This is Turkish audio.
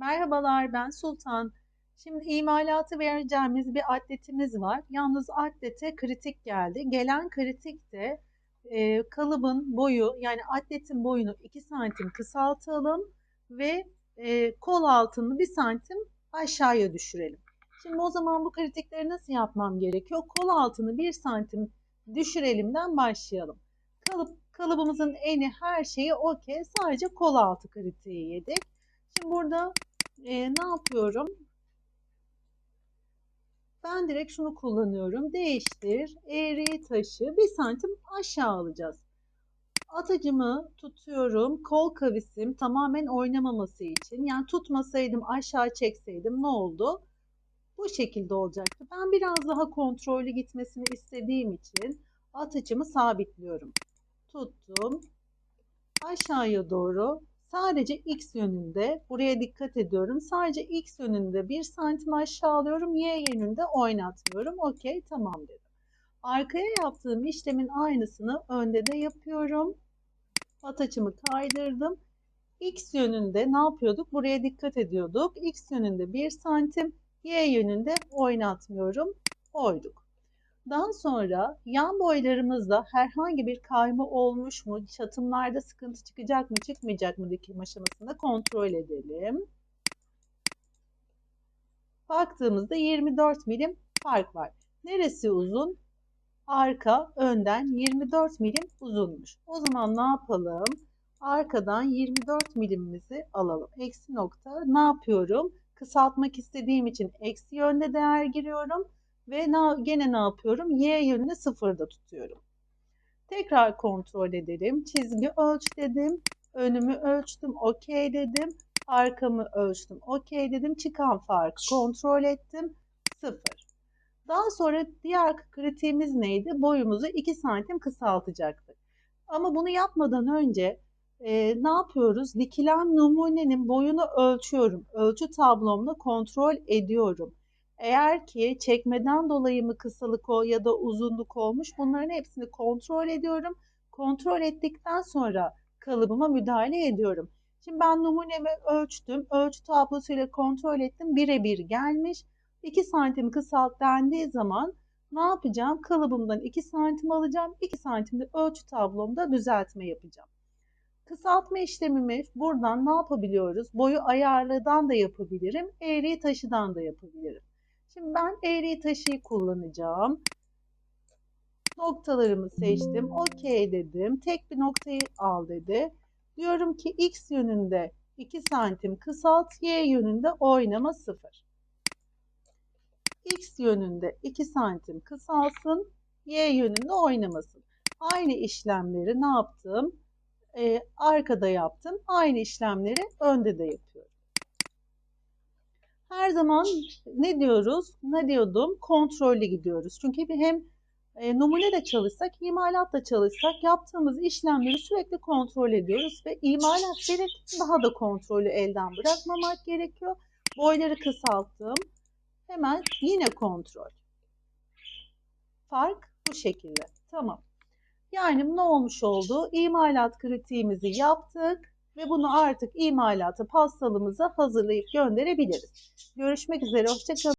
Merhabalar ben Sultan. Şimdi imalatı vereceğimiz bir atletimiz var. Yalnız atlete kritik geldi. Gelen kritik de e, kalıbın boyu yani atletin boyunu 2 santim kısaltalım ve e, kol altını 1 santim aşağıya düşürelim. Şimdi o zaman bu kritikleri nasıl yapmam gerekiyor? Kol altını 1 santim düşürelimden başlayalım. Kalıp, kalıbımızın eni her şeyi okey. Sadece kol altı kritiği yedik. Şimdi burada e, ne yapıyorum? Ben direkt şunu kullanıyorum. Değiştir. Eğri taşı bir santim aşağı alacağız. Atıcımı tutuyorum. Kol kavisim tamamen oynamaması için. Yani tutmasaydım aşağı çekseydim ne oldu? Bu şekilde olacaktı. Ben biraz daha kontrollü gitmesini istediğim için atıcımı sabitliyorum. Tuttum. Aşağıya doğru sadece x yönünde buraya dikkat ediyorum. Sadece x yönünde 1 santim aşağı alıyorum. Y yönünde oynatmıyorum. Okey tamam dedim. Arkaya yaptığım işlemin aynısını önde de yapıyorum. Ataçımı kaydırdım. X yönünde ne yapıyorduk? Buraya dikkat ediyorduk. X yönünde 1 santim, Y yönünde oynatmıyorum. Oyduk. Daha sonra yan boylarımızda herhangi bir kayma olmuş mu, çatımlarda sıkıntı çıkacak mı çıkmayacak mı dikim aşamasında kontrol edelim. Baktığımızda 24 milim fark var. Neresi uzun? Arka önden 24 milim uzunmuş. O zaman ne yapalım? Arkadan 24 milimimizi alalım. Eksi nokta ne yapıyorum? Kısaltmak istediğim için eksi yönde değer giriyorum ve ne, gene ne yapıyorum? Y yönünü sıfırda tutuyorum. Tekrar kontrol edelim. Çizgi ölç dedim. Önümü ölçtüm. Okey dedim. Arkamı ölçtüm. Okey dedim. Çıkan farkı kontrol ettim. Sıfır. Daha sonra diğer kritiğimiz neydi? Boyumuzu 2 santim kısaltacaktık. Ama bunu yapmadan önce e, ne yapıyoruz? Dikilen numunenin boyunu ölçüyorum. Ölçü tablomda kontrol ediyorum. Eğer ki çekmeden dolayı mı kısalık o ya da uzunluk olmuş bunların hepsini kontrol ediyorum. Kontrol ettikten sonra kalıbıma müdahale ediyorum. Şimdi ben numunemi ölçtüm. Ölçü tablosuyla kontrol ettim. Birebir gelmiş. 2 santim kısalt dendiği zaman ne yapacağım? Kalıbımdan 2 santim alacağım. 2 santimde ölçü tablomda düzeltme yapacağım. Kısaltma işlemimi buradan ne yapabiliyoruz? Boyu ayarlıdan da yapabilirim. Eğriyi taşıdan da yapabilirim. Şimdi ben eğri taşıyı kullanacağım. Noktalarımı seçtim. OK dedim. Tek bir noktayı al dedi. Diyorum ki X yönünde 2 santim kısalt, Y yönünde oynama 0. X yönünde 2 santim kısalsın, Y yönünde oynamasın. Aynı işlemleri ne yaptım? Ee, arkada yaptım. Aynı işlemleri önde de yapıyorum. Her zaman ne diyoruz? Ne diyordum? Kontrollü gidiyoruz. Çünkü hem e, numune de çalışsak, imalat da çalışsak yaptığımız işlemleri sürekli kontrol ediyoruz ve imalat verirken daha da kontrolü elden bırakmamak gerekiyor. Boyları kısalttım. Hemen yine kontrol. Fark bu şekilde. Tamam. Yani ne olmuş oldu? İmalat kritiğimizi yaptık ve bunu artık imalata pastalımıza hazırlayıp gönderebiliriz. Görüşmek üzere. Hoşçakalın.